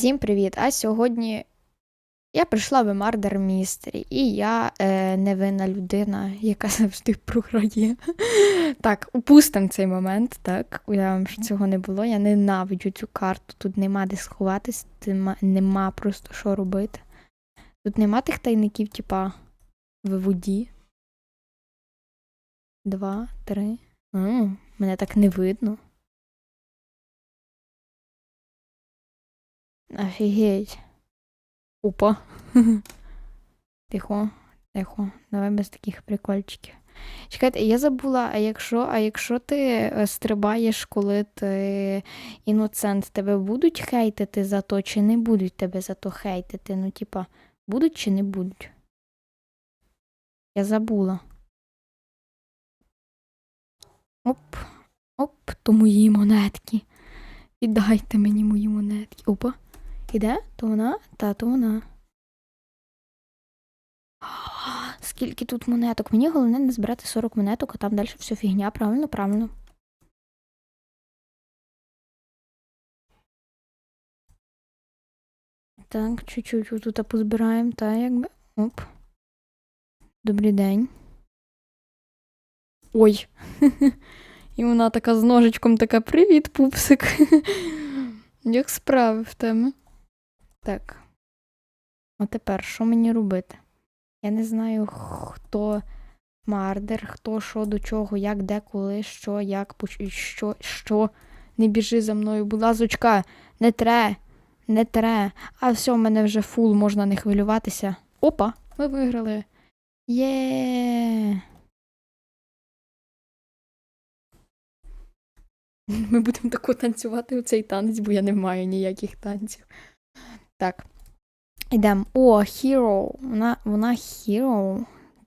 Всім привіт! А сьогодні я прийшла в Murder Mystery, і я е, невинна людина, яка завжди програє. Так, упустимо цей момент, так. Уявимо, що цього не було. Я ненавиджу цю карту. Тут нема де сховатись, нема, просто що робити. Тут нема тих тайників, типа в воді. Два, три. М, мене так не видно. Офігеть. Опа. Тихо, тихо. Давай без таких прикольчиків. Чекайте, я забула, а якщо, а якщо ти е, стрибаєш, коли ти іноцент, тебе будуть хейтити за то, чи не будуть тебе за то хейтити? Ну, типа, будуть чи не будуть? Я забула. Оп, оп, то мої монетки. Віддайте мені мої монетки. Опа. Іде? То вона? Та, то вона. Скільки тут монеток? Мені головне не збирати 40 монеток, а там далі все фігня. Правильно, правильно. Так, чуть-чуть тут позбираємо, та якби. Оп. Добрий день. Ой. І вона така з ножичком така привіт, пупсик. Як справи в тебе? Так. А тепер що мені робити? Я не знаю, хто мардер, хто що до чого, як, де, коли, що, як, що, що. Не біжи за мною, будь лазочка, не тре, не тре. А все, в мене вже фул, можна не хвилюватися. Опа, ми виграли. Є. Ми будемо тако танцювати у цей танець, бо я не маю ніяких танців. Так. Ідемо. О, Hero. Вона, вона Hero.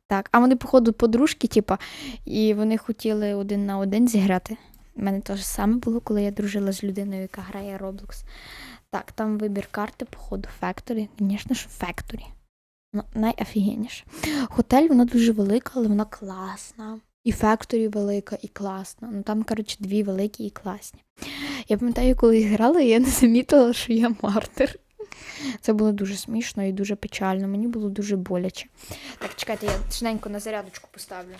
Так, а вони, походу, подружки, типа, і вони хотіли один на один зіграти. У мене те ж саме було, коли я дружила з людиною, яка грає Roblox. Так, там вибір карти, походу, Factory. Звісно ж, Factory. Ну, найофігенніше. Готель, вона дуже велика, але вона класна. І Factory велика, і класна. Ну там, коротше, дві великі і класні. Я пам'ятаю, коли грала, я не замітила, що я мартир. Це було дуже смішно і дуже печально. Мені було дуже боляче. Так, чекайте, я швиденько на зарядочку поставлю.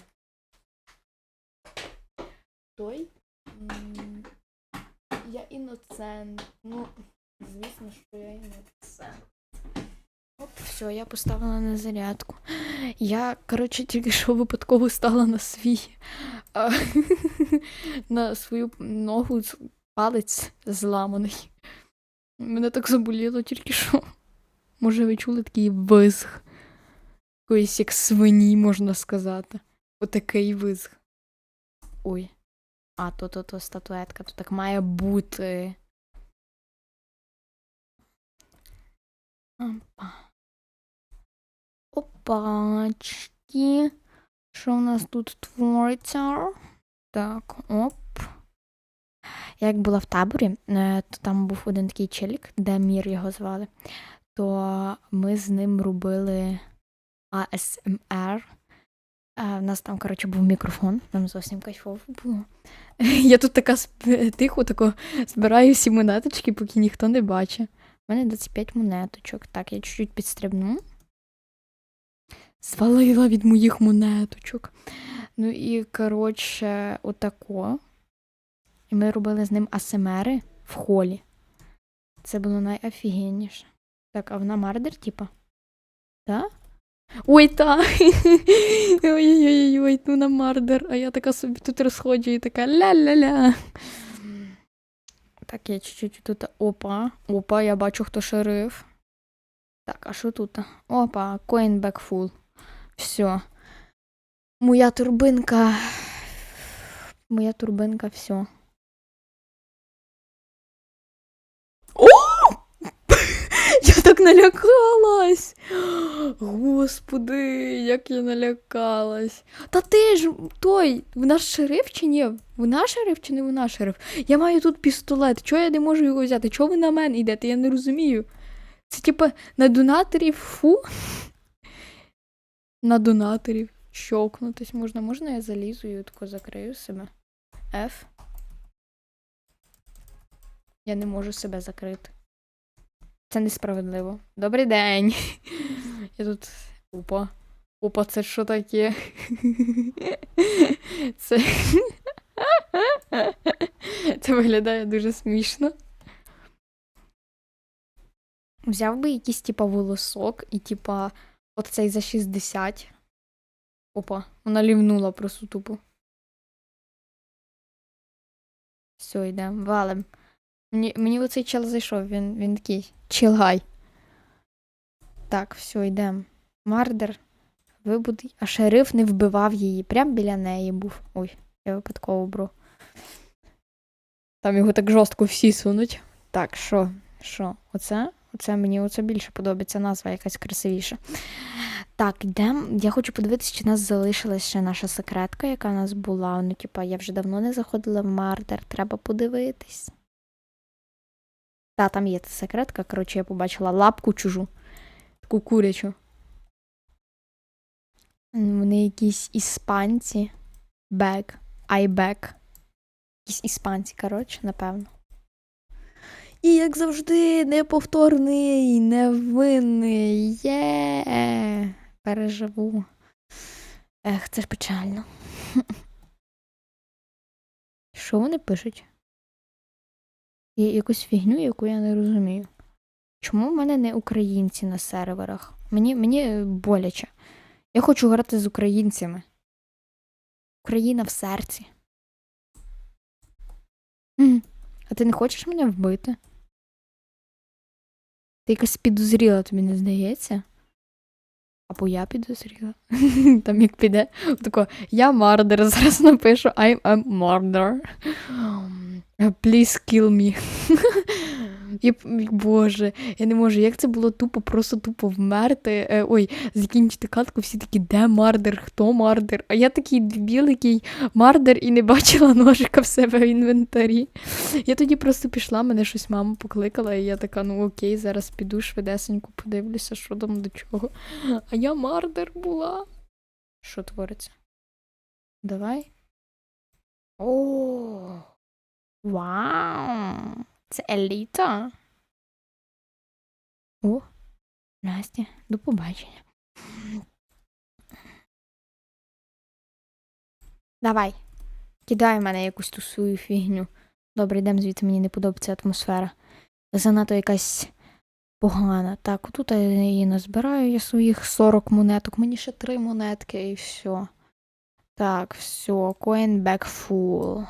Той. Я іноцент. Ну, звісно, що я іноцент. Оп, все, я поставила на зарядку. Я, коротше, тільки що випадково стала на свій а, на свою ногу палець зламаний. Мене так заболіло тільки що. Може, ви чули такий визг. Якоїсь як свині, можна сказати. Отакий визг. Ой. А, то то то статуетка, то так має бути. Опа. Опачки. Що в нас тут твориться? Так, оп. Я як була в таборі, е, то там був один такий челік, Дамір його звали, то ми з ним робили ASMR. А, в нас там, коротше, був мікрофон, нам зовсім кайфово було. Я тут така тихо тако збираю всі монеточки, поки ніхто не бачить. У мене 25 монеточок. Так, я чуть-чуть підстрибну. Звалила від моїх монеточок. Ну і, коротше, отако. І ми робили з ним асемери в холі. Це було найофігенніше. Так, а вона мардер, типа? Та? Ой, та! Ой-ой-ой, ну на мардер. А я така собі тут розходжу і така ля-ля-ля. Так, я чуть-чуть тут. Опа. Опа, я бачу, хто шериф. Так, а що тут? Опа, coinback full. Все. Моя турбинка. Моя турбинка, все. О! Я так налякалась. Господи, як я налякалась. Та ти ж той, вона шериф чи ні? Вона шериф чи не вона шериф? Я маю тут пістолет. Чого я не можу його взяти? Чого ви на мене йдете? Я не розумію. Це типа на донаторів фу. На донаторів. Щокнутись можна. Можна я залізу і тако закрию себе? F. Я не можу себе закрити. Це несправедливо. Добрий день. Я тут. Опа. Опа, це що таке? Це. Це виглядає дуже смішно. Взяв би якийсь, типа, волосок і, типа, оцей за 60. Опа, вона лівнула просто тупо. Все, йдемо, валим. Мені, мені оцей чел зайшов, він, він такий. Чилгай. Так, все, йдемо. Мардер. Вибудий. А шериф не вбивав її. Прям біля неї був. Ой, я випадково бру. Там його так жорстко всі сунуть. Так, що? Що? Оце? Оце мені оце більше подобається, назва якась красивіша. Так, йдемо. Я хочу подивитися, чи нас залишилась ще наша секретка, яка у нас була. Ну, типа, я вже давно не заходила в мардер, треба подивитись. Та, там є та секретка. Коротше, я побачила лапку чужу. Таку курячу. Вони якісь іспанці. Бек. Айбек. Якісь іспанці, коротше, напевно. І, як завжди, неповторний, невинний. Є. Переживу. Ех, це ж печально. Що вони пишуть? Є якусь фігню, яку я не розумію. Чому в мене не українці на серверах? Мені, мені боляче. Я хочу грати з українцями. Україна в серці. А ти не хочеш мене вбити? Ти якась підозріла, тобі не здається? Або я підозріла. Там як піде. Тако, я мардер. Зараз напишу I'm a murderer. Please kill me. П- Боже, я не можу. Як це було тупо, просто тупо вмерти. Е, ой, закінчити катку, всі такі, де мардер, хто мардер? А я такий дебіл, який мардер і не бачила ножика в себе в інвентарі. Я тоді просто пішла, мене щось мама покликала, і я така, ну окей, зараз піду швидесенько подивлюся, що там до чого. А я мардер була. Що твориться? Давай. О, вау! Це еліта. О, Настя, до побачення. Давай, кидай в мене якусь ту свою фігню. Добре, йдемо звідси, мені не подобається атмосфера. Занадто якась погана. Так, отут я її назбираю я своїх 40 монеток. Мені ще 3 монетки і все. Так, все, coin back full.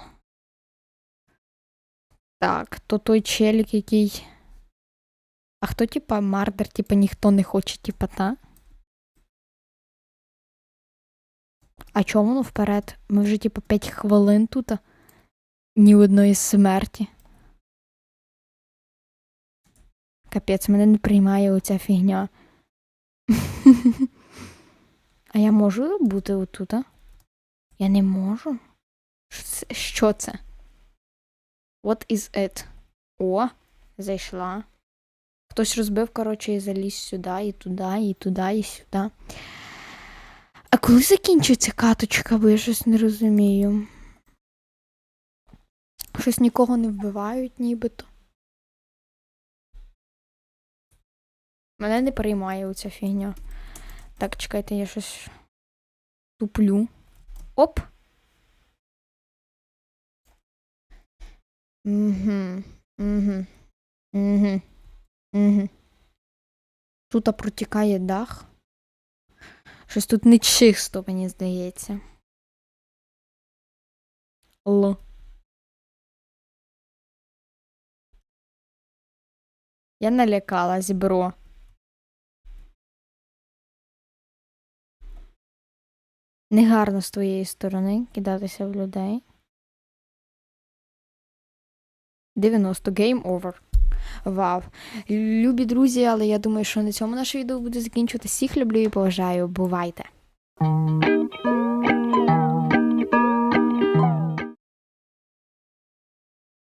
Так, то той челік, який. А хто, типа, мардер, типа, ніхто не хоче, типа, та? А чому воно вперед? Ми вже, типа, 5 хвилин тут. Ні одної смерті. Капець, мене не приймає оця фігня. А я можу бути отут? Я не можу. Що це? What is it? О, зайшла. Хтось розбив, коротше, і заліз сюди, і туди, і туди, і сюди. А коли закінчиться каточка, бо я щось не розумію. Щось нікого не вбивають, нібито. Мене не переймає оця фігня. Так, чекайте, я щось туплю. Оп! Угу. Тут протікає дах. Щось тут нечисто, мені здається. Л. Я налякалась, бро. Негарно з твоєї сторони кидатися в людей. 90 Game over. Вау. Любі друзі, але я думаю, що на цьому наше відео буде закінчувати. Всіх люблю і поважаю. Бувайте!